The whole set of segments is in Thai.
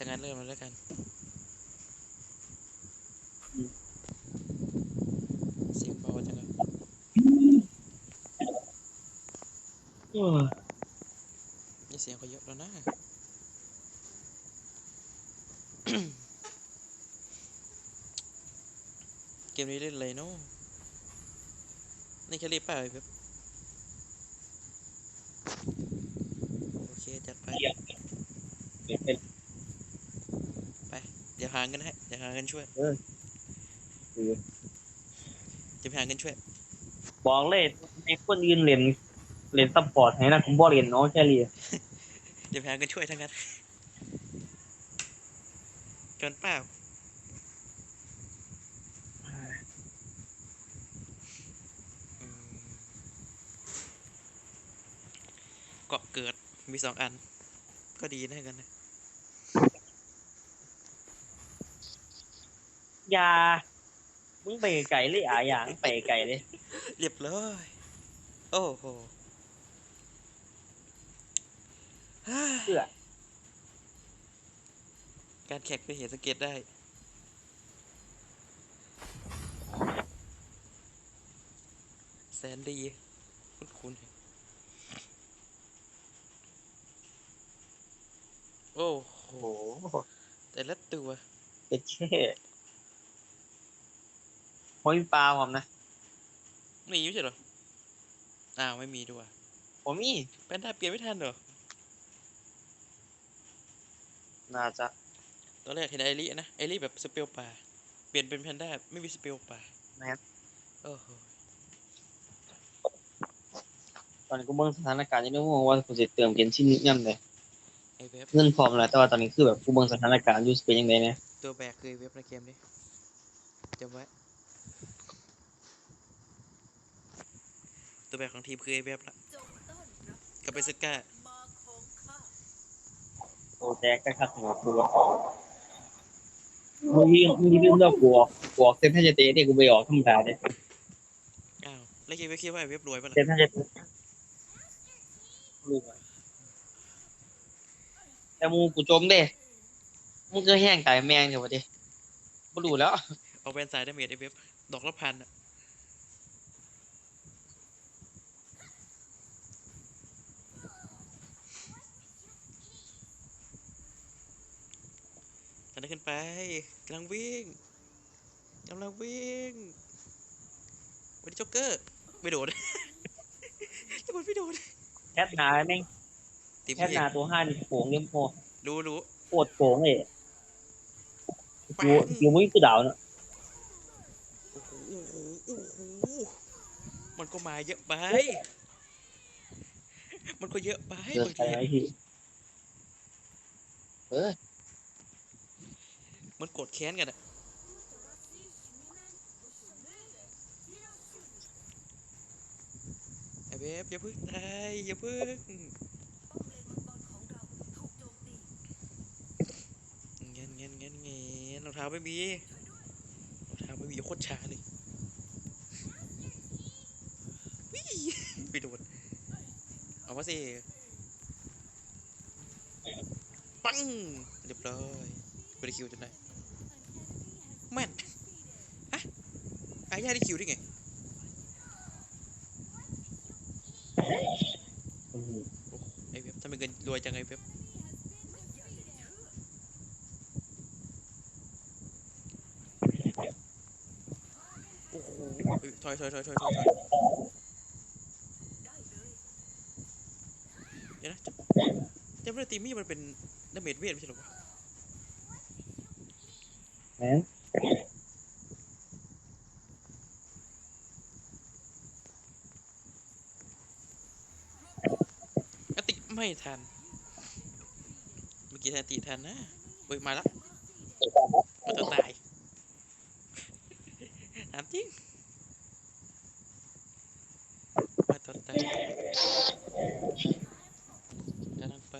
จากนั้นเริ่มแล้วกัน เสียงเบาจังเลยนี่เสียงเขาเยอะแล้วนะเกมนี้เล่นอะไรเนาะนี่แค่รีบเปล่าไอ้เว็บโอเค จัดไปเป็นาเงินให้เดี๋ยวหาเงินช่วยเออคือจะไปหาเงินช่วย บอกเลยในคนยืนเล่นเล่นซัพพอร์ตให้นะผมบ่เล่นเนาะแค่นี้เดี๋ยวไปหาเงินช่วยทั้งนั้นเกินเปล่าอืมเกาะเกิดมีสองอัน ก็ดีนะกันนะ ยา มึงไปไก่เลยอะอย่างไปไก่เลย เรียบร้อย โอ้โหฮ่าเพื่อการแข่งเป็นเหตุสังเกตได้แสนดีคุณคุณโอ้โหโอ้โห แต่ละตัว เจ็ ดเช่โอ้ยปลาผมนะ มีอยู่ใช่เหรอ อ้าวไม่มีด้วยผมมีแพนด้าเปลี่ยนไม่ทันเหรอ น่าจะตอนแรกเห็นไอรินะไอริแบบสเปลป่าเปลี่ยนเป็นแพนด้าไม่มีสเปลป่าแม่นโอ้โหตอนนี้กูเบิ่งสถานการณ์อยังนึกว่ากูจะเติมเกนชินย่ำเลยไอเว็บเงินพร้อมแล้วแต่ว่าตอนนี้คือแบบกูเบิ่งสถานการณ์อยู่สิเป็นยังไงเนี่ยตัวแบกคือไอ้เว็บในเกมนี้จำไว้ ตัวแบกของทีมคือไอเว็บละกับไปสก้าโอแจ็คก็คักหัวกูว่ามึงยืมมึงยืมเรื่องกูออกกูออกเซฟให้เจเตะเนี่ยกูไปออกธรรมดาเนี่ยอ้าวแล้วคิดว่คิดว่าไอเว็บรวยปะล่ะฟให้เจเตะลูกอะแต่มูกูจมเด้มึงก็แห้งตายแมงเดี๋ยววะดิบ่รู้แล้ว เอาแวนสายดาเมจไอเว็บดอกละพันอะ กันได้ขึ้นไปกำลังวิ่งกำลังวิ่งวันนี้จ็อกเกอร์ไม่โดดทุกคนไม่โดดแคทนาแม่งทีมแคทพี่นาตัวห้านี่โผงเยี่ยมโพรู้รู้โคตรโผงเลยอยู่อยู่มึงคือดาวเนาะโอ้โหโอ้โหโอ้โหมันก็มาเยอะไป มันก็เยอะไปเดินบางไปทีไอ้ที่เออ มันกดแค้นกันอะไอเวฟอย่าพึ่งตายอย่าพึ่งเงี้ยเงี้ยเงี้ยเงี้ยรองเท้าไม่มีรองเท้าไม่มีโคตรช้าเลยวิ่งไปโดนเอามาสิปังเรียบร้อย บริคิวจนได้แม่นฮะอายาได้คิวได้ไงโอ้โหไอเว็บทำไมเงินรวยจังไอเว็บโอ้โหเอ้ยถอยถอยถอยถอยถอยถอยเดี๋ยวนะจำจำได้ตีมี่มันเป็นดาเมจเวทไม่ใช่หรอวะ แม่นอติไม่ทัน เมื่อกี้แทนติทันนะเฮ้ยมาแล้วมาตัวตายถามจริงมาตัวตายกำลังไป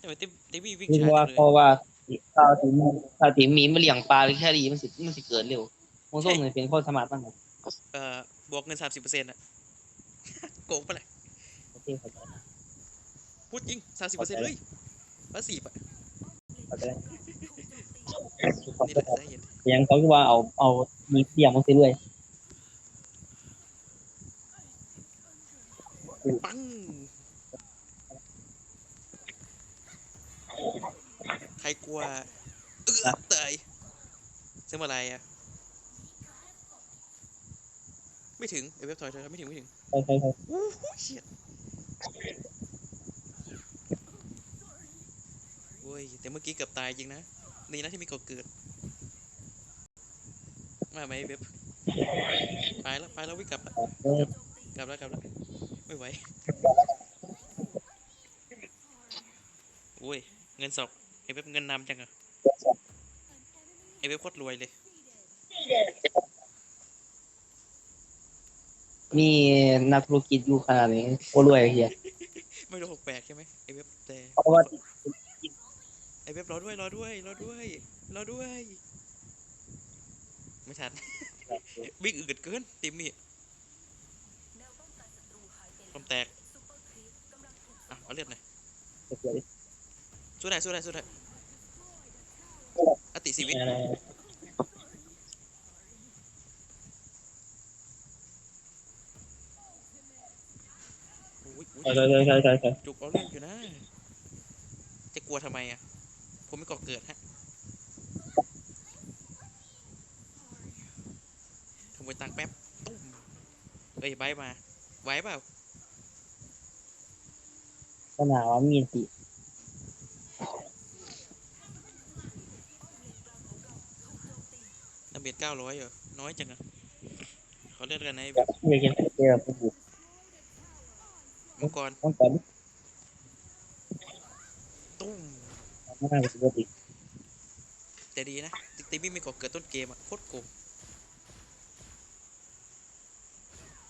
ทำไมติติวี่วิ่งคิดช้าว่าจังเลย ข้าวตีมีข้าวตีมีมาเลี้ยงปลาหรือแค่ดีมันสิมันสิเกิดเร็วมงส้มเนี่ยเป็นข้อสมาร์ทมางไหมเอ่อบวกเงินสามสิบเปอร์เซ็นต์อะโกงไปเลยโอเคเข้าใจพูดจริงสามสิบเปอร์เซ็นต์เลยภาสีปะเอาไปเลยนี่แหละสาเหตุยังเขาคือว่าเอาเอามีเสียงมาซื้อด้วย ปังใครกลัวเออเตย เสียงอะไรอะ ไม่ถึงไอเว็บถอยเธอไม่ถึงไม่ถึงใช่ใช่ใช่อู้หูเฉียดโอ้ยแต่เมื่อกี้เกือบตายจริงนะนี่นะที่มีกดเกิด มาไหมเว็บไปแล้วไปแล้ววิ่งกลับละเออกลับแล้วกลับแล้วไม่ไหวโอ้ยเงินสอกไอเว็บเงินนำจังอะไอ เว็บโคตรรวยเลย มีนักธุรกิจอยู่ขนาดนี้โคตรรวยไอ้เฮียไม่รู้หกแปดใช่ไหมไอเว็บแต่เพราะว่าไอเว็บรอด้วยรอด้วยรอด้วยรอด้วย ไม่ทันวิ่งอืดเกินติมมี่ความแตกอะเอาเลือดหน่อยสู้ได้สู้ได้สู้ได้อ ติสีวิตอุ้ยอุ้ยใช่ใช่ใช่ใช่ใช่จุกเอาเรื่องอยู่นะ จะกลัวทำไมอะ ผมไม่ก่อเกิดฮะขโมยตังค์แป๊บตุ้มเอ้ยใบร์ทมาไหวเปล่าขนาดว่ามีสิน้ำ เบียดเก้าร้อยเหรอ น้อยจังอะเขาเรียกกันในแบบเรียกกันเจอผู้บุกมังกรต้องการตุ้มไม่น่าจะปกติแต่ดีนะติติไม่มีก่อเกิดต้นเกมอะโคตรโกง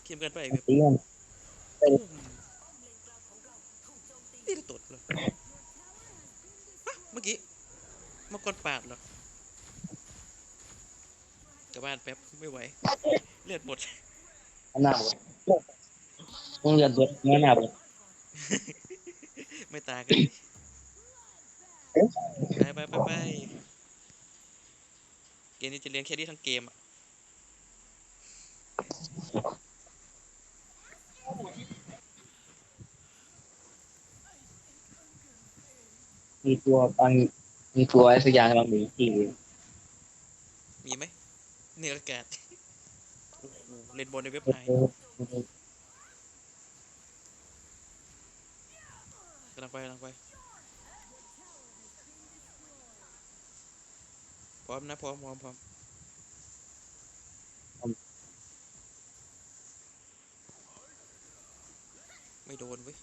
เข้มเกินไปแบบตีมันตุ้มนี่ระตดเหรอฮะเมื่อกี้มังกรปาดเหรอ กลับบ้านแป๊บไม่ไหว เลือดหมด หน้าบดต้องเลือดบดไม่หน้าบดไม่ตายกันไปไปไปไปเกมนี้จะเลี้ยงแค่นี้ทั้งเกมอะมีตัวบางมีตัวอะไรสักอย่างบางมีที่มีไหม เนื้ออากาศโอ้โหเล่นบอลในเว็บไหนกำลังไปกำลังไป พร้อมนะพร้อมพร้อมพร้อมไม่โดนเว้ย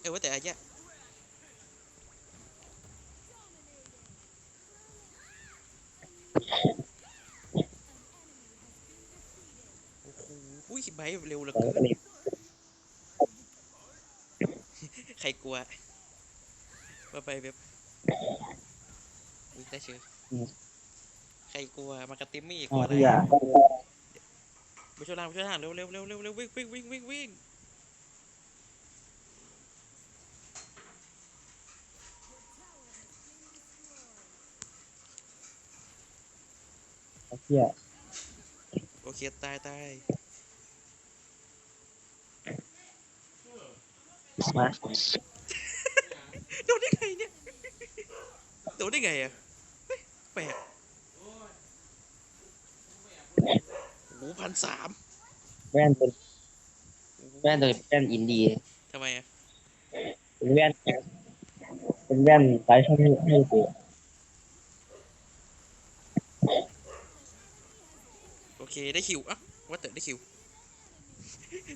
เออว่าแต่อายะโอ้โห อุ้ยใบเร็วเหลือสองเกิคนนนี้ใครกลัวว่าไปแบบอุ้ยได้เชื่อใครกลัวมากระติมมี่กอ๋ลัอวอะไรที่อยากไปช่วยล่างไปช่วยล่างเร็วเร็วเร็วเร็วเร็ววิ่งวิ่งวิ่งวิ่งวิ่งที่อยากโอเคตายตาย มาโดนได้ไงเนี่ยโดนได้ไงอะเฮ้ยแปลกโอ้พันสามแว่นเป็นแว่นตัวแว่นอินดี้ทำไมอะเป็นแว่นเป็นแว่นสายช่องให้ให้กูโอเคได้คิวอะว่าแต่ได้คิว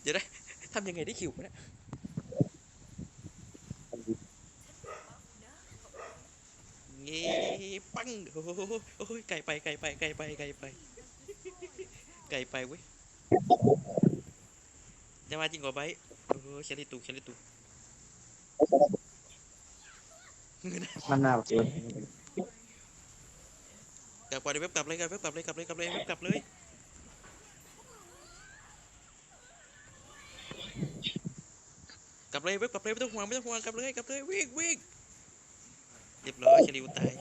เดี๋ยวนะทำยังไงได้คิววะเนี่ยเงี้ปังโอ้โหโอ้โหไก่ไปไก่ไปไก่ไปไก่ไปไก่ไปเว้ยจะมาจริงกว่าไบร์ทโอ้โหเชลิตูเชลิตูมันหน้าเกินกลับไปเว็บกลับเลยกลับเว็บกลับเลยกลับเลยกลับเลยเว็บกลับเลยเลยเว็บกลับเลยไม่ต้องห่วงไม่ต้องห่วงกลับเลยกลับเลยวิ่งวิ่งเรียบร้อยเชลิวตาย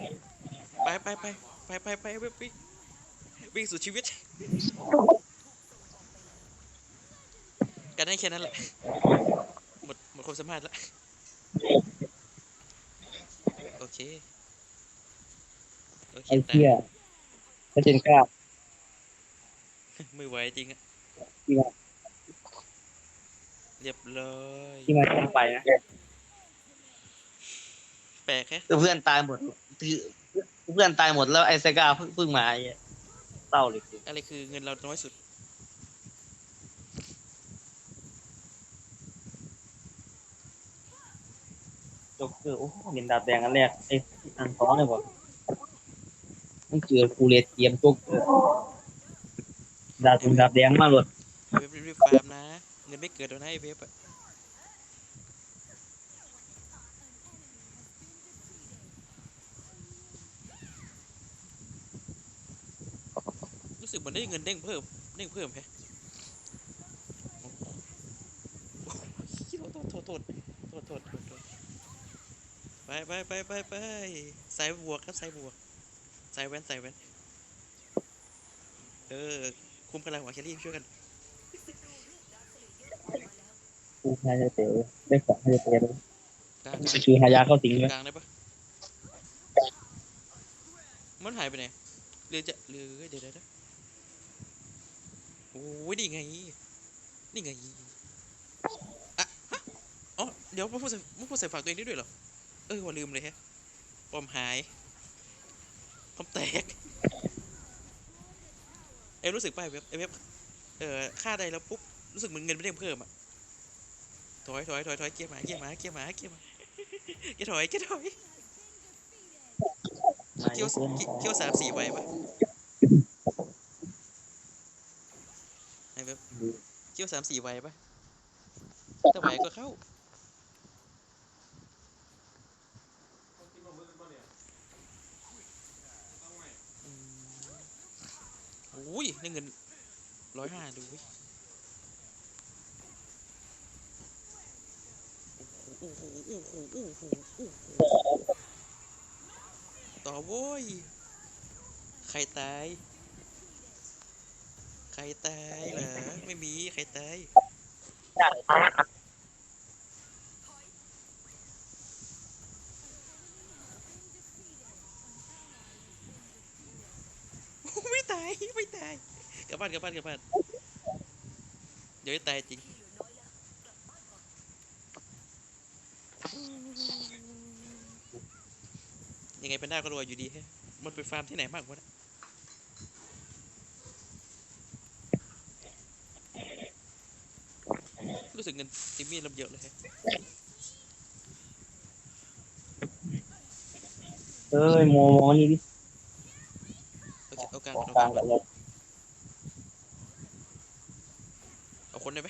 ไปไปไปไปไปไปเว็บวิ่งวิ่งสุดชีวิต กันได้แค่นั้นแหละ หมดหมดความสามารถแล้วโอเค โอเคไอ้ตาเหี้ยถ้าเจนกล้าไม่ไหวจริงอะจริงอะเรียบร้อยที่มันต้องไปนะแปลกแค่ เพื่อนตายหมดคือ เพื่อนตายหมดแล้วไอ้เซกาเพิ่งเพิ่งมาไอ้เหี้ยเศร้าเลยคืออะไรคือเงินเราน้อยสุดจกเกอร์โอ้โหเห็นดาบแดงอันแรกไอ้อันสองเลยบอกต้องเจอกูเลตเตรียมจกเกอร์ดาบดาบแดงมาหลด เว็บรีบฟาร์มนะ เงินไม่เกิดแล้วนะไอ้เว็บอะ สึกเหมันได้เงินเด้งเพิ่มเด้งเพิ่มแฮะโอ้โหโทษโทษโทษโทษโทษโทษโทษไปไปไปไปไปสายบวกครับสายบวกสายแว่นสายแว่นเออ คุมพลังหัวแคลรี่ช่วยกันกูฮายาเตะได้ของฮายาเตะเลยกลางคือฮายาเข้าสิงเลยกลางได้ปะมันหายไปไหนหรือจะหรือเดี๋ยวเดี๋ยวเดี๋ยว โอ้ยนี่ไง นี่ไงอะฮะอ๋อ เดี๋ยวมาพูดใส่มาพูดใส่ฝากตัวเองได้ด้วยเหรอ เออว่าลืมเลยแฮะปอมหายปอมแตก เอ็มรู้สึกป่ะไอ้เว็บไอ้เว็บเออค่าใดแล้วปุ๊บ รู้สึกเหมือนเงินไม่ได้เพิ่มอะ ถอยถอยถอยถอยเกียร์หมาเกียร์หมาเกียร์หมาเกียร์หมาเกียร์ถอยเกียร์ถอยเคี่ยวเคี่ยวสามสี่ไว้ปะไอ้แบบ เคี่ยวสามสี่ไว้ปะถ้าไหวก็เข้าอืมโอ้ยได้เงินร้อยห้าดูเว้ยโอ้โหโอ้โหโอ้โหโอ้โหโอ้โหต่อโว้ย ใครตาย ใครตายเหรอไม่มีใครตายไม่ตายไม่ตายกลับบ้านกลับบ้านกลับบ้านเดี๋ยวตายจริงยังไงเป็นได้าก็รวยอยู่ดีแฮะมันไปฟาร์มที่ไหนมากวะเนะ รู้สึกเงินจิมมี่เริ่มเยอะเลยแฮะเอ้ยโมโมนี่ดิเอาเอากลางขก่ออนกลาเอางกลางกัก่อนบเลยเอาคนได้ไหม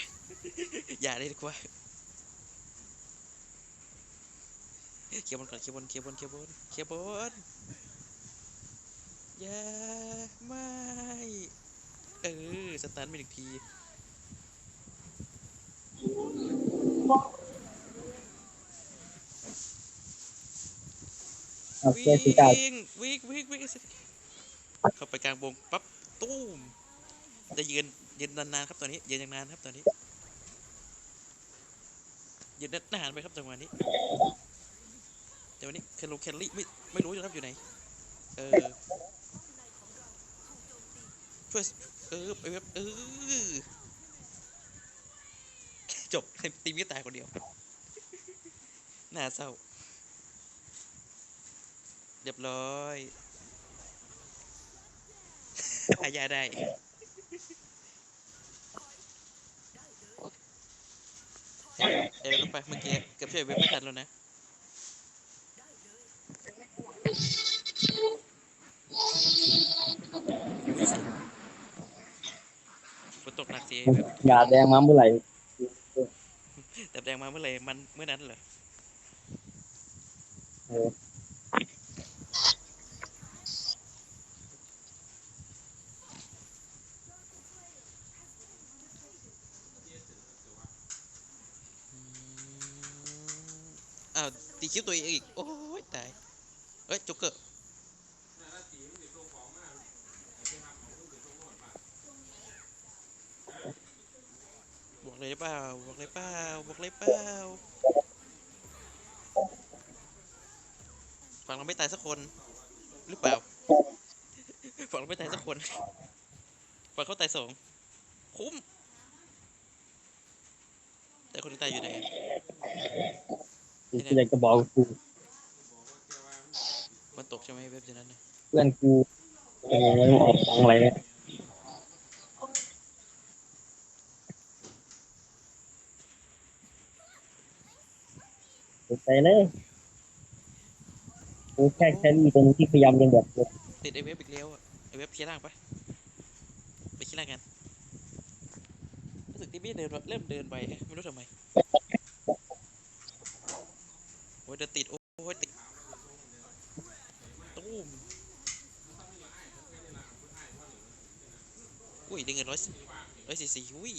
อย่าเลยดีกว่าเคลียร์บอลก่อนเคลียร์บอลเคลียร์บอลเคลียร์บอลเคลียร์บอลอย่าไม่เออสตาร์ทไปหนึ่งที เอาวิ่เสื้อสีกางวิ่งวิ่งวิ่งเข้าไปกลางวงปั๊บตู้มจะยืนยืนนานๆครับตอนนี้ยืนอย่างนานครับตอนนี้ยืนนานๆไปครับจังหวะนี้จังหวะนี้แคลโลแคลรี่ไม่ไม่รู้อยู่ครับอยู่ไหนเออช่วยเออไปแบบเออจบตีมิตายคนเดียวน่าเศร้า เรียบร้อยหายาได้เอ้ยต้องไปเมื่อกี้เกับช่วยเว็บไม่ทันแล้วนะ ฝนตกหนักสิแบบยาแดงมาเมื่อไหร่แต่แดงมาเมื่อไหร่มันเมื่อนั้นเหรอ เออ อ้าวตีคิ้วตัวเองอีก โอ้ยตายเอ้ยจ็กเกอร์บอกเลยเปล่าบอกเลยเปล่าบอกเลยเปล่าฝั่งเราไม่ตายสักคน หรือเปล่าฝั่งเราไม่ตายสักคนฝั่งเขาตายสองคุ้ม แต่คนที่ตายอยู่ไหน กูอยากจะบอกกูมันตกใช่ไหมเว็บอย่างนั้นนะเพื่อนกูโอ้ยออกของอะไรเนี่ยตกใจเลยกูแค่แค่นี้ตรงที่พยายามยังแบบติดไอเว็บอีกแล้วอะไอเว็บเคลียร์ล่างปะไปเคลียร์ล่างกันรู้สึกที่พี่เดินเริ่มเดินไปแฮะไม่รู้ทำไม โอ้ยเดินติด โอ้ยติดตู้มอุ้ยได้เงินร้อยร้อยสี่สี่อุ้ย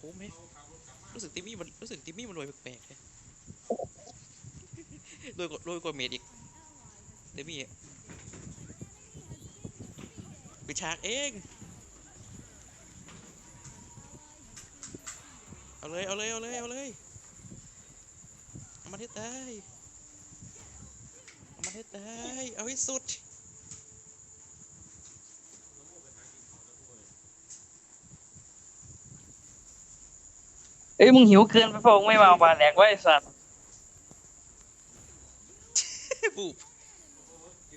คุ้มไหมรู้สึกติมี่มันรู้สึกติมี่มันรวยแปลกๆเลยรวยกว่ารวยกว่าเมดอีกเดมี่ไปฉากเองเอาเลย เอาเลย เอาเลย เอาเลย เอามันให้ตายเอามัน ให้ตายเอาให้สุดเอ้ยมึงหิวเกินไปพงไม่มาเอาปลาแหลกไว้ไอ้สัตว์บูบ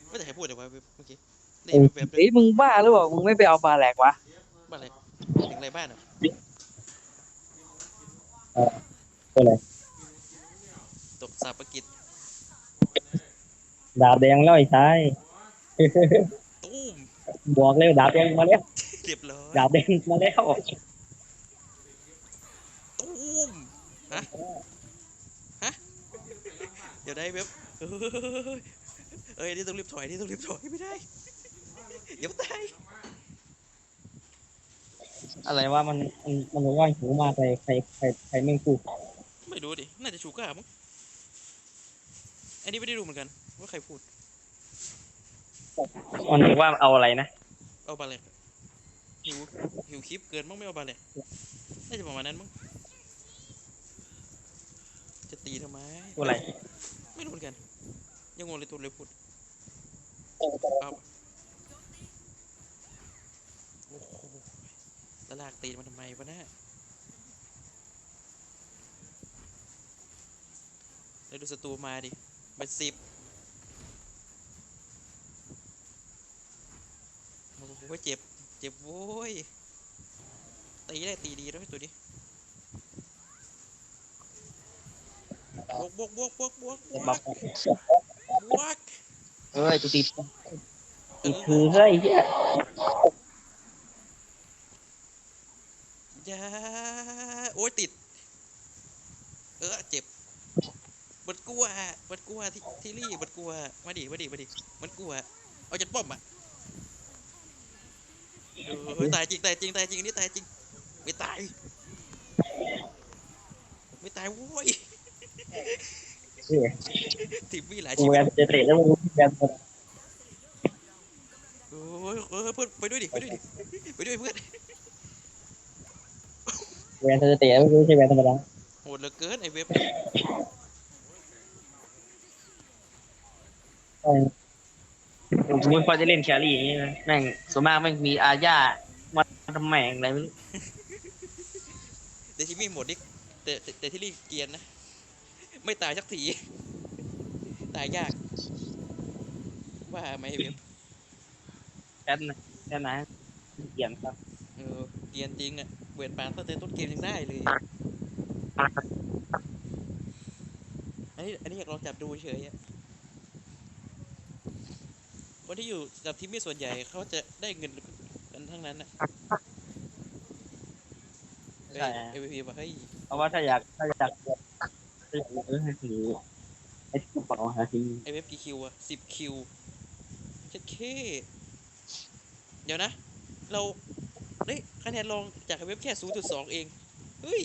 ไม่แต่ใครพูดเดี๋ยวเมื่อกี้ได้ยินแบบๆเลเอ้ยยมึงบ้าหรือเปล่ามึงไม่ไปเอาปลาแหลกวะบ้านอะไรถึงอะไรบ้านอะก็เลยตกสาปกิจ ดาบแดงแล้วไอ้ชายตู้มบอกเลยดาบแดงมาแล้วเรียบร้อยดาบแดงมาแล้วตู้มฮะฮะเดี๋ยวได้เว็บเอ้ยเอ้ยนี่ต้องรีบถอยนี่ต้องรีบถอยไม่ได้เดี๋ยวตายอะไรว่ามันมันมันบอกว่าหิวมากเลยใครใครใครไม่งพูดไม่รู้ดิน่าจะชูก้ามั้งอันนี้ไม่ได้รู้เหมือนกัน ว่าใครพูด มันบอกว่าเอาอะไรนะ เอาบาเล็กหิวหิวคลิปเกินมั้งไม่เอาบาเล็กน่าจะประมาณนั้นมั้ง จะตีทำไมตัวอะไร ไม่รู้เหมือนกัน ยังงงเลยตัวเลยพูดเอาโอ้โหแล้วลากตีนมันทำไมวะเนะแล้วดูศัตรูมาดิเป็นสิบ อ้โหเจ็บ เจ็บโว้ย ตีได้ตีดีด้วยตัวนี้บวกบวกบวกบวกบวกบวบักกบวกเอ้ยกูติดเอติดคือเฮ้ยเฮียอย่าโอ้ยติด เออเจ็บบัดกลัวบัดกลัวที่ที่รี่บัดกลัวมาดิมาดิมาดิมันกลัว เอาจัดป้อมอะ เออเฮ้ยตายจริงตายจริงตายจริงอันนี่ตายจริง ไม่ตาย ไม่ตายโว้ยทีมมีหลายกูชีแววิตนจะเตะแล้วมึงแวนโอ้ยเออเพื่อนไปด้วยดิไปด้วยดิไปด้วยเพื่อนแวนจะเตะไม่ใช่แวนธรรมดาโหดเหลือเกินไอ้เว็บ กูไม่ค่อยจะเล่นแครี่อย่างนี้นะแม่งส่วนมากแม่งมีอาญามาทำแม่งอะไรไม่รู้แต่ที่มีหมดดิแต่แต่แต่ที่รี่เกรียนนะ ไม่ตายสักทีตายยาก ว่าไหมไอ้เว็บแค่นั้นแค่นั้นเกี่ยนครับเออเกรียนจริงอะเวทปานตั้งแต่ต้นเกมยังได้เลย อันนี้อันนี้อยากลองจับดูเฉยๆอะ คนที่อยู่กับทีมมี่ส่วนใหญ่เขาจะได้เงินกันทั้งนั้นอะเฮ้ยใช่ เอวีพีบอกเฮ้ยเพราะว่าถ้าอยากถ้าอยากถ้าอยากเออหรือไอ้กระเป๋าหาทิ้งไอเว็บกี่คิวอะสิบคิวเช็ดเคเดี๋ยวนะ เราเฮ้ยคะแนนรองจากไอเว็บแค่ศูนย์จุดสองเอง เฮ้ย